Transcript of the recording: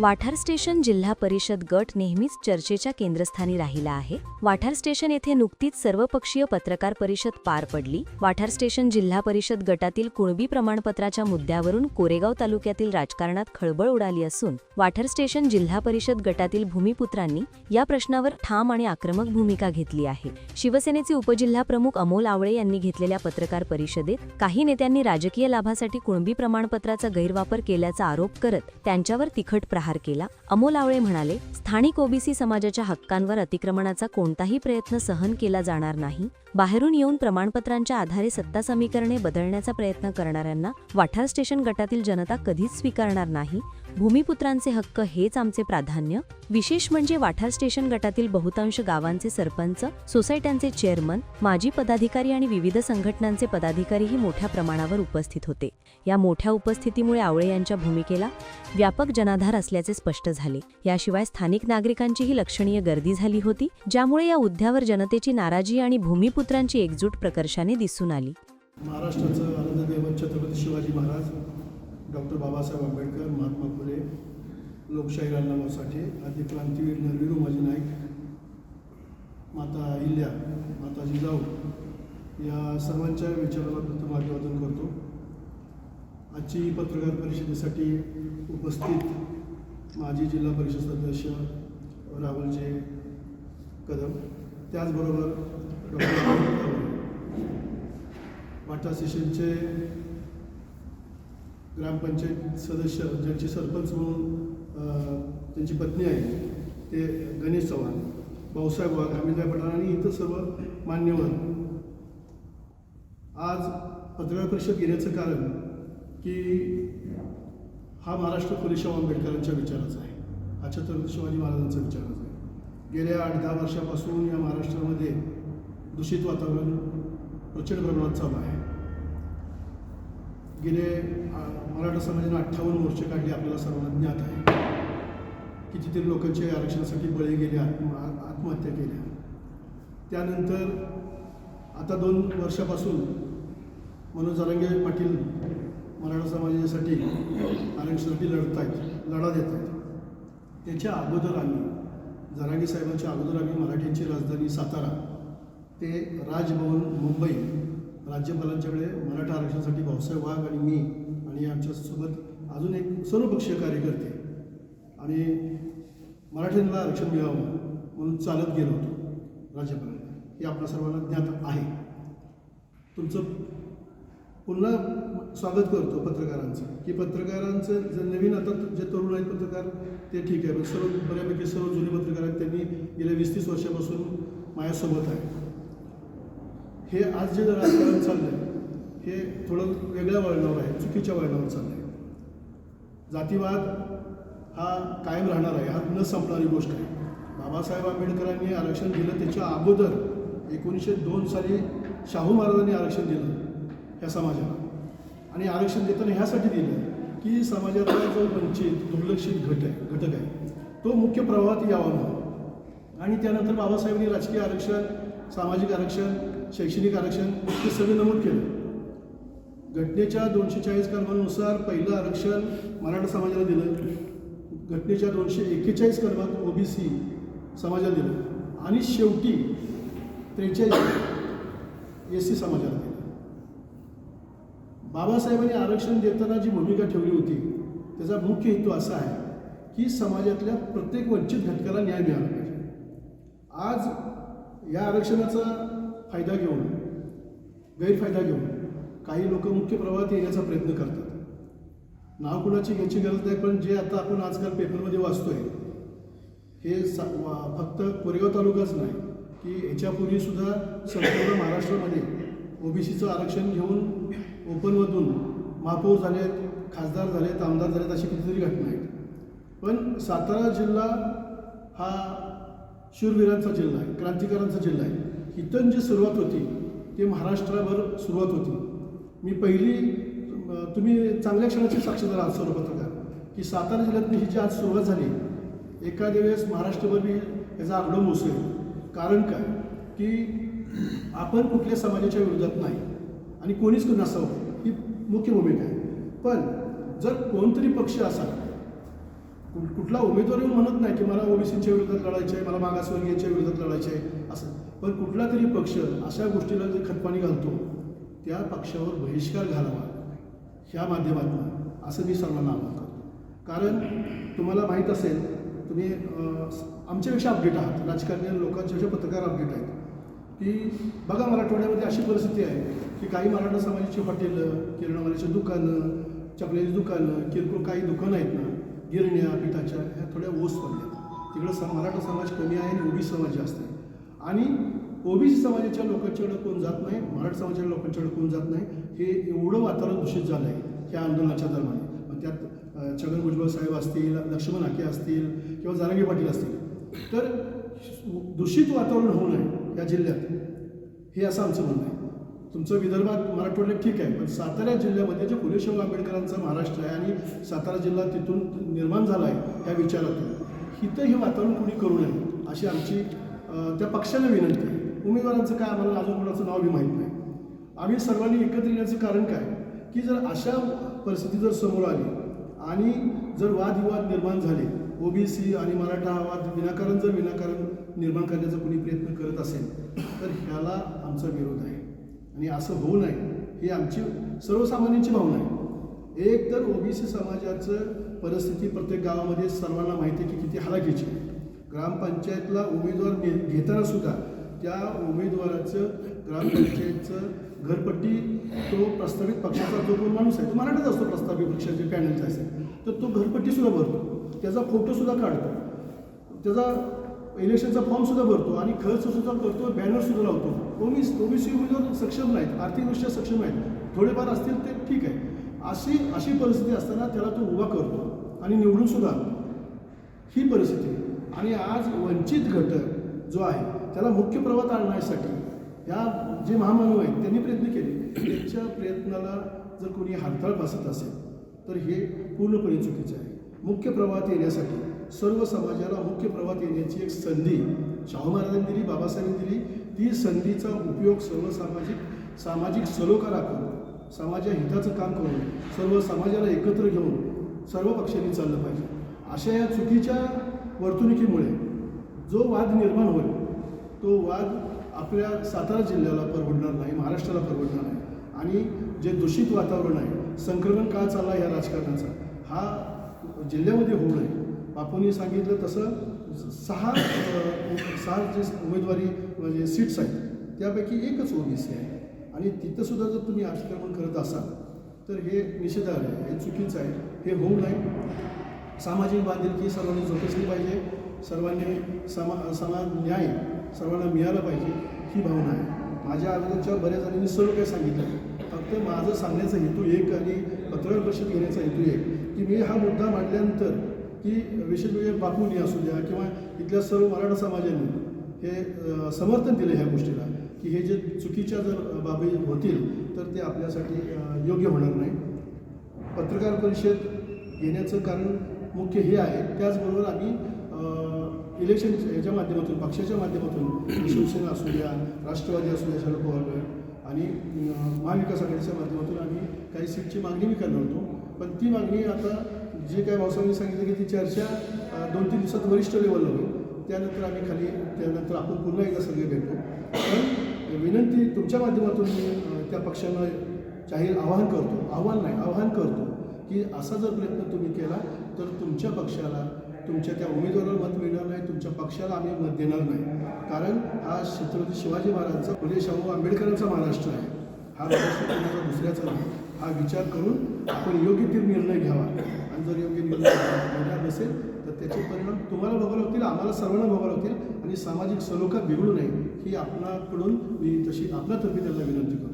वाठार स्टेशन जिल्हा परिषद गट नेहमीच चर्चेच्या केंद्रस्थानी राहिला आहे. वाठार स्टेशन येथे नुकतीच सर्वपक्षीय पत्रकार परिषद पार पडली. वाठार स्टेशन जिल्हा परिषद गटातील कुणबी प्रमाणपत्राच्या मुद्द्यावरून कोरेगाव तालुक्यातील राजकारणात खळबळ उडाली असून वाठार स्टेशन जिल्हा परिषद गटातील भूमिपुत्रांनी या प्रश्नावर ठाम आणि आक्रमक भूमिका घेतली आहे. शिवसेनेचे उपजिल्हा प्रमुख अमोल आवळे यांनी घेतलेल्या पत्रकार परिषदेत काही नेत्यांनी राजकीय लाभासाठी कुणबी प्रमाणपत्राचा गैरवापर केल्याचा आरोप करत त्यांच्यावर तिखट प्रहार केला. अमोल आवळे म्हणाले स्थानिक ओबीसी समाजाच्या हक्कांवर अतिक्रमणाचा कोणताही प्रयत्न सहन केला जाणार नाही. बाहेरून येऊन प्रमाणपत्रांच्या आधारे सत्ता समीकरणे बदलण्याचा प्रयत्न करणाऱ्यांना वाठार स्टेशन गटातील जनता कधीच स्वीकारणार नाही. भूमिपुत्रांचे हक्क हेच आमचे प्राधान्य. विशेष म्हणजे वाठार स्टेशन गटातील बहुतांश गावांचे सरपंच सोसायट्यांचे चेअरमन माजी पदाधिकारी आणि विविध संघटनांचे पदाधिकारीही मोठ्या प्रमाणावर उपस्थित होते. या मोठ्या उपस्थितीमुळे आवळे यांच्या भूमिकेला व्यापक जनाधार असल्याचे स्पष्ट झाले. याशिवाय स्थानिक नागरिकांचीही लक्षणीय गर्दी झाली होती ज्यामुळे या उद्यावर जनतेची नाराजी आणि भूमिपुत्रांची एकजूट प्रकर्षाने दिसून आली. महाराष्ट्राचं शिवाजी महाराज डॉक्टर बाबासाहेब आंबेडकर महात्मा फुले लोकशाही रामनामासाठी आदी क्रांतीवीर नरवीर उमाजी नाईक माता अहिल्या माता जिजाऊ या सर्वांच्या विचाराला प्रथम अभिवादन करतो. आजची पत्रकार परिषदेसाठी उपस्थित माजी जिल्हा परिषद सदस्य राहुलजी कदम त्याचबरोबर डॉक्टर वाटा सेशनचे ग्रामपंचायत सदस्य ज्यांचे सरपंच म्हणून त्यांची पत्नी आहे ते गणेश चव्हाण भाऊसाहेब वाघ अमिताभ पठाण आणि इतर सर्व मान्यवर. आज पत्रकार परिषद घेण्याचं कारण की हा महाराष्ट्र फुले आंबेडकरांच्या विचाराचा आहे. हा छत्रपती शिवाजी महाराजांचा विचाराचा आहे. गेल्या आठ दहा वर्षापासून या महाराष्ट्रामध्ये दूषित वातावरण प्रचंड प्रमाणात चालू आहे. गेले मराठा समाजाने अठ्ठावन्न वर्ष काढली आपल्याला सर्वांना ज्ञात आहे. कितीतरी लोकांचे आरक्षणासाठी बळी गेले आत्म आत्महत्या केल्या. त्यानंतर आता दोन वर्षापासून मनोज जरांगे पाटील मराठा समाजासाठी आरक्षणासाठी लढत आहेत लढा देत आहेत त्याच्या अगोदर आम्ही जरांगे साहेबांच्या अगोदर आम्ही मराठ्यांची राजधानी सातारा ते राजभवन मुंबई राज्यपालांच्याकडे मराठा आरक्षणासाठी भाऊसाहेब वाघ आणि मी आणि आमच्यासोबत अजून एक सर्वपक्षीय कार्यकर्ते आणि मराठ्यांना आरक्षण मिळावं म्हणून चालत गेलो होतो राज्यपालांना. हे आपल्या सर्वांना ज्ञात आहे. तुमचं पुन्हा स्वागत करतो पत्रकारांचं. की पत्रकारांचं जे नवीन आता जे तरुण आहेत पत्रकार ते ठीक आहे. पण सर्व बऱ्यापैकी सर्व जुने पत्रकार आहेत त्यांनी गेल्या वीस तीस वर्षापासून माझ्यासोबत आहे हे आज जे राजकारण चाललं आहे हे थोडं वेगळ्या वळणावर आहे चुकीच्या वळणावर चाललं आहे जातीवाद हा कायम राहणार आहे हा न संपणारी गोष्ट आहे. बाबासाहेब आंबेडकरांनी आरक्षण दिलं त्याच्या अगोदर एकोणीसशे दोन साली शाहू महाराजांनी आरक्षण दिलं ह्या समाजाला. आणि आरक्षण देताना ह्यासाठी दिलं की समाजातला जो वंचित दुर्लक्षित घट आहे घटक आहे तो मुख्य प्रवाहात यावा म्हणून. आणि त्यानंतर बाबासाहेबांनी राजकीय आरक्षण सामाजिक आरक्षण शैक्षणिक आरक्षण हे सगळं नमूद केलं. घटनेच्या दोनशे चाळीस कलमानुसार पहिलं आरक्षण मराठा समाजाला दिलं. घटनेच्या दोनशे एक्केचाळीस कलमात ओबीसी समाजाला दिलं. आणि शेवटी त्रेचाळीस एस सी समाजाला दिलं. बाबासाहेबांनी आरक्षण देताना जी भूमिका ठेवली होती त्याचा मुख्य हेतू असा आहे की समाजातल्या प्रत्येक वंचित घटकाला न्याय मिळाला पाहिजे. आज या आरक्षणाचा फायदा घेऊन गैरफायदा घेऊन काही लोक मुख्य प्रवाहात येण्याचा प्रयत्न करतात. नाव कुणाची घ्यायची गरज नाही पण जे आता आपण आजकाल पेपरमध्ये वाचतोय हे सा वा- फक्त कोरेगाव तालुकाच नाही की याच्यापूर्वीसुद्धा संपूर्ण महाराष्ट्रामध्ये ओबीसीचं आरक्षण घेऊन ओपनमधून महापौर झालेत खासदार झालेत आमदार झालेत अशी कितीतरी घटना आहेत. पण सातारा जिल्हा हा शूरवीरांचा जिल्हा आहे क्रांतिकारांचा जिल्हा आहे. इथून जी सुरुवात होती ते महाराष्ट्रावर सुरुवात होती. मी पहिली तुम्ही चांगल्या क्षणाची साक्षीदार आहात सर्व पत्रकार की सातारा जिल्ह्यात ही जी आज सुरुवात झाली. एखाद्या वेळेस महाराष्ट्रभर मी याचा आकडो मोसेल. कारण काय? की आपण कुठल्या समाजाच्या विरोधात नाही. आणि कोणीच नसावं ही मुख्य भूमिका आहे. पण जर कोणतरी पक्ष असा कुठला उमेदवार येऊन म्हणत नाही की मला ओबीसीच्या विरोधात लढायचं आहे मला मागासवर्गीयांच्या विरोधात लढायचं आहे असं पण कुठला तरी पक्ष अशा गोष्टीला जे खतपाणी घालतो त्या पक्षावर बहिष्कार घालावा. ह्या माध्यमातून असं मी सर्वांना आवाहन करतो. कारण तुम्हाला माहीत असेल तुम्ही आमच्यापेक्षा अपडेट आहात. राजकारणी लोकांच्यापेक्षा पत्रकार अपडेट आहेत. की बघा मराठवाड्यामध्ये अशी परिस्थिती आहे की काही मराठा समाजाची हॉटेलं किराणामालाची दुकानं चपल्याची दुकानं किरकोळ काही दुकानं आहेत ना गिरण्या पिठाच्या ह्या थोड्या ओस पडल्या तिकडं सम मराठा समाज कमी आहे आणि ओबी समाज जास्त आहे. आणि ओबीसी समाजाच्या लोकांच्याकडे कोण जात नाही मराठा समाजाच्या लोकांच्याकडे कोण जात नाही हे एवढं वातावरण दूषित झालं आहे ह्या आंदोलनाच्या दरम्यान. मग त्यात छगन भुजबळ साहेब असतील लक्ष्मण हाके असतील किंवा जारंगे पाटील असतील. तर दूषित वातावरण होऊ नये या जिल्ह्यात हे असं आमचं म्हणणं आहे. तुमचं विदर्भात मराठवाड्यात ठीक आहे पण सातारा जिल्ह्यामध्ये जे फुले आंबेडकरांचा महाराष्ट्र आहे आणि सातारा जिल्हा तिथून निर्माण झाला आहे या विचारातून इथं हे वातावरण कोणी करू नये अशी आमची त्या पक्षाला विनंती आहे. उमेदवारांचं काय आम्हाला अजून कोणाचं नाव बी माहीत नाही. आम्ही सर्वांनी एकत्र येण्याचं कारण काय? की जर अशा परिस्थिती जर समोर आली आणि जर वादविवाद निर्माण झाले ओबीसी आणि मराठा हा वाद विनाकारण जर विनाकारण निर्माण करण्याचा कोणी प्रयत्न करत असेल तर ह्याला आमचा विरोध आहे. आणि असं होऊ नये ही आमची सर्वसामान्यांची भावना आहे. एक तर ओबीसी समाजाचं परिस्थिती प्रत्येक गावामध्ये सर्वांना माहिती आहे की किती हलाखीची आहे. ग्रामपंचायतला उमेदवार घे- घेताना सुद्धा त्या उमेदवाराचं ग्रामपंचायतचं घरपट्टी तो प्रस्तावित पक्षाचा जो कोण माणूस आहे तो मराठाच असतो प्रस्तावित पक्षाचे पॅनलचा असेल तर तो घरपट्टीसुद्धा भरतो. त्याचा फोटोसुद्धा काढतो. त्याचा इलेक्शनचा फॉर्मसुद्धा भरतो आणि खर्चसुद्धा करतो बॅनरसुद्धा लावतो. ओबीस ओबीसी उमेदवार सक्षम नाहीत आर्थिकदृष्ट्या सक्षम आहेत थोडेफार असतील ते ठीक आहे. अशी अशी परिस्थिती असताना त्याला तो उभा करतो आणि निवडूनसुद्धा ही परिस्थिती. आणि आज वंचित घटक जो आहे त्याला मुख्य प्रवाहात आणण्यासाठी या जे महामानव आहेत त्यांनी प्रयत्न केले. त्यांच्या प्रयत्नाला जर कोणी हालचाल बसत असेल तर हे पूर्णपणे चुकीचं आहे. मुख्य प्रवाहात येण्यासाठी सर्व समाजाला मुख्य प्रवाहात येण्याची एक संधी शाहू महाराजांनी दिली बाबासाहेबांनी दिली. ती संधीचा उपयोग सर्व सामाजिक सामाजिक सलोखा राखून समाजा हिताचं काम करून सर्व समाजाला एकत्र घेऊन सर्व पक्षांनी चाललं पाहिजे. अशा या चुकीच्या वर्तणुकीमुळे जो वाद निर्माण होईल तो वाद आपल्या सातारा जिल्ह्याला परवडणार नाही महाराष्ट्राला परवडणार नाही. आणि जे दूषित वातावरण आहे संक्रमण का चालला या राजकारणाचा हा जिल्ह्यामध्ये होऊ नये. बापूंनी सांगितलं तसं सहा सहा जे उमेदवारी म्हणजे सीट्स आहेत त्यापैकी एकच ओबीसी आहे. आणि तिथंसुद्धा जर तुम्ही अतिक्रमण करत असाल तर हे निषेधार्ह आहे हे चुकीचं आहे हे होऊ नये. सामाजिक बांधिलकी सर्वांनी जोपासली पाहिजे. सर्वांनी समा समान न्याय सर्वांना मिळाला पाहिजे ही भावना आहे. माझ्या अगोदरच्या बऱ्याच जणांनी सर्व काही सांगितलं. फक्त माझं सांगण्याचा हेतू एक आणि पत्रकार परिषद घेण्याचा हेतू एक. की मी हा मुद्दा मांडल्यानंतर की विशेष म्हणजे बापूंनी असू द्या किंवा इथल्या सर्व मराठा समाजाने हे समर्थन दिलं ह्या गोष्टीला की हे जे चुकीच्या जर बाबी होतील तर ते आपल्यासाठी योग्य होणार नाही. पत्रकार परिषद घेण्याचं कारण मुख्य हे आहे त्याचबरोबर आम्ही इलेक्शन ह्याच्या माध्यमातून पक्षाच्या माध्यमातून शिवसेना असू द्या राष्ट्रवादी असू द्या शरद पवार आणि महाविकास आघाडीच्या माध्यमातून आम्ही काही सीटची मागणी बी करणार होतो. पण ती मागणी आता जे काय भाऊसाहेबांनी सांगितलं की ती चर्चा दोन तीन दिवसात वरिष्ठ लेवलला होईल. त्यानंतर आम्ही खाली त्यानंतर आपण पुन्हा एकदा सगळे भेटू. पण विनंती तुमच्या माध्यमातून मी त्या पक्षांना जाहीर आवाहन करतो. आव्हान नाही आवाहन करतो. की असा जर प्रयत्न तुम्ही केला तर तुमच्या पक्षाला तुमच्या त्या उमेदवाराला मत मिळणार नाही तुमच्या पक्षाला आम्ही मत देणार नाही. कारण हा छत्रपती शिवाजी महाराजांचा फुले म्हणजे शाहू आंबेडकरांचा महाराष्ट्र आहे. हा महाराष्ट्र कोणाचा दुसऱ्याचा नाही. हा विचार करून आपण योग्य ते निर्णय घ्यावा. आणि जर योग्य निर्णय घेणार नसेल तर त्याचे परिणाम तुम्हाला भोगावे लागतील आम्हाला सर्वांना भोगावे लागतील आणि सामाजिक सलोखा बिघडू नये ही आपणाकडून मी तशी आपल्यातर्फे त्यांना विनंती करतो.